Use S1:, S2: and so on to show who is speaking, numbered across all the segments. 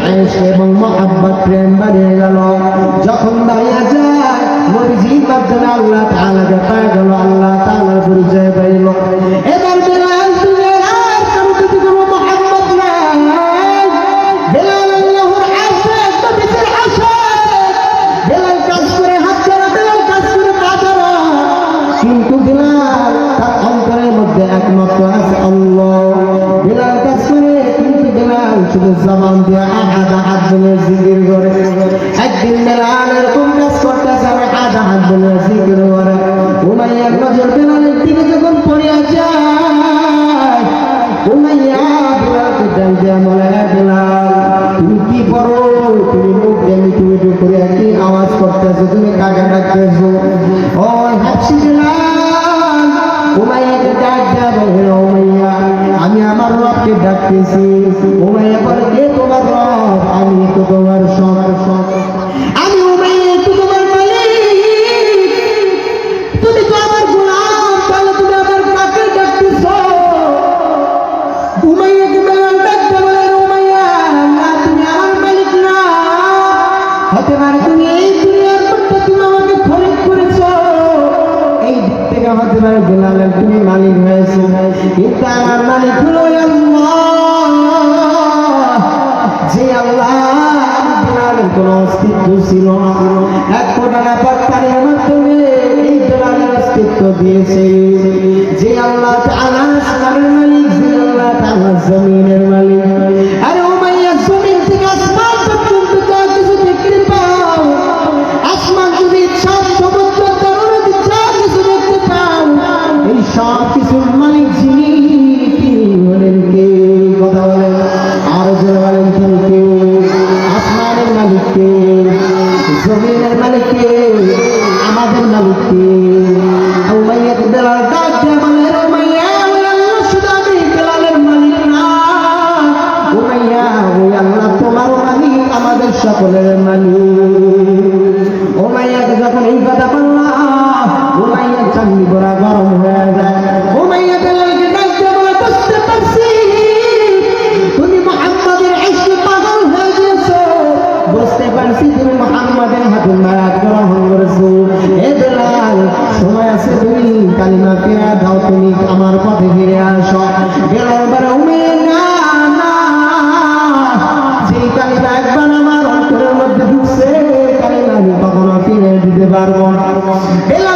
S1: আয়েস এবং মহাব্বত প্রেম বাড়িয়ে গেল যখন দাঁড়িয়ে যায় নবীজির মাধ্যমে আল্লাহ তাআলাকে পায় গেল আল্লাহ তাআলার পরিচয় জিকির করে একদিন মেলা এরকম কাজ করতেছে আমি হাজা হাত বলে জিকির করে উমাইয়া এক বেলালের দিকে যখন পড়িয়া যায়, উমাইয়া বেলালকে ডাল দিয়া বলে বেলাল, তুমি কি করো তুমি মুখ আমি তুমি করে কি আওয়াজ করতেছো, তুমি কাকে ডাকতেছো? ও হাসি বেলাল উমাইয়াকে ডাক দেয়া বলল উমাইয়া, আমি আমার রবকে ডাকতেছি। উমাইয়া বলে কে তোমার রব, আমি তো তোমার সব কামাতে পারো তুমি মালিক হয়েছে। কিন্তু আমার মালিক হলো যে আল্লাহ কোনো অস্তিত্ব ছিল এক কোটা ব্যাপার তার মাধ্যমে অস্তিত্ব দিয়েছে। যে আল্লাহ আল্লাহ, তোমার মালিক আমাদের সকলের মালিক ওমাইয়াকে যখন এই কথা বলল ওমাইয়ার চান্দি বড়া গরম হয়ে যায়। ওমাইয়া বেলালকে ডাকতে বলে, বুঝতে পারছি, তুমি মোহাম্মদের আইসে পাগল হয়ে গেছো বুঝতে পারছি, তুমি মোহাম্মদের হাতে মারা গ্রহণ পারব না।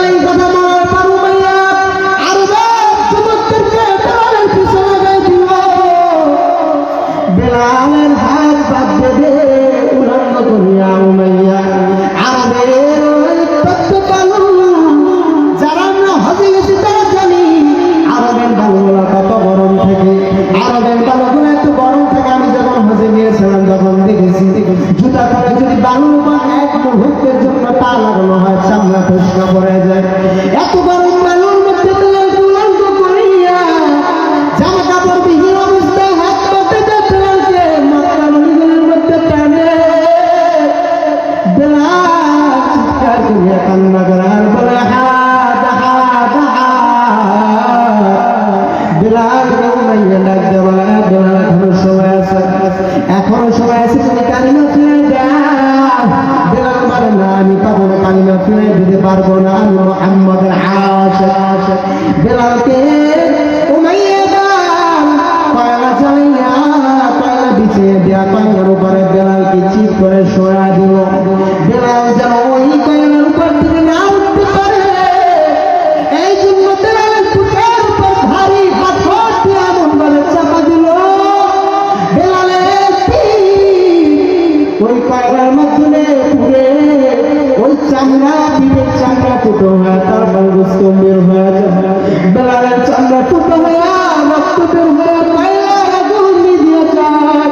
S1: চামড়া, পিঠের চামড়া ফুটো হয় তারপর গোস্ত বের হয়ে যায়। বেলালের চামড়া ফুটো হয়ে, রক্ত বের হয়ে কয়লার আগুন নিভিয়ে যায়।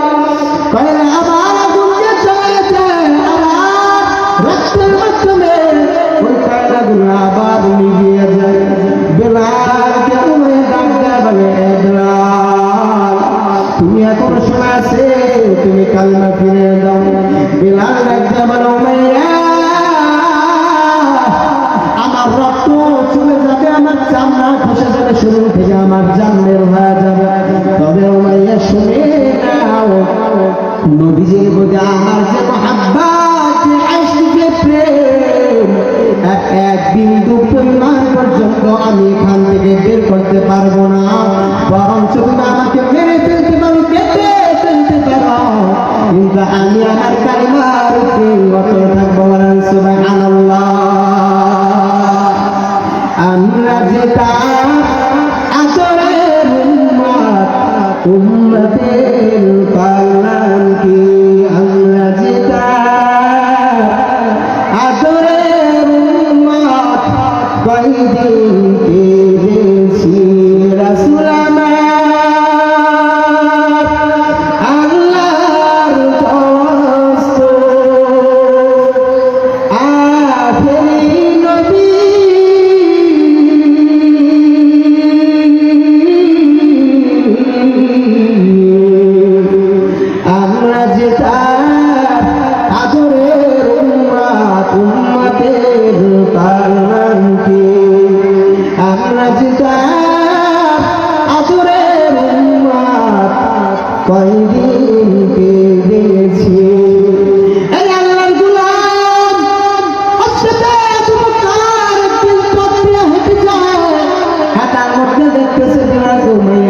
S1: কয়লা আবার আগুন দিয়ে চলে যায়, আবার রক্তের মাধ্যমে দেয় তুমি এখন সময় আছে? তুমি কালমা ফিরে দাও। বেলাল ডাক দেয় থেকে আমার জান বের হয়ে যাবে। তবে উমাইয়া শুনে নাও, নবীজির প্রতি আমার যে প্রেম, এক পরিমাণ পর্যন্ত আমি এখান থেকে বের করতে পারব না। বরঞ্চ তুমি আমাকে মেরে ফেলতে পারো, কেটে ফেলতে পারো। কিন্তু আমি আমার কালিমার অটল থাকব সুবহানাল্লাহ। আমরা যেটা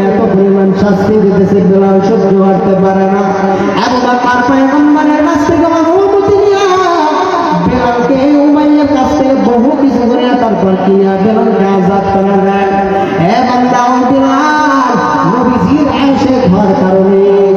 S1: এত পরিমাণ শাস্তি দিতেছে বেলাল সহ্য করতে পারে না। একবার পার পয়গম্বরের কাছ থেকে অনুমতি নিয়া বেলালকে উমাইয়ার কাছ থেকে তারপর কিনা বেলালকে আজাদ করে দেয় হে বান্দা বেলাল ঘর কারণে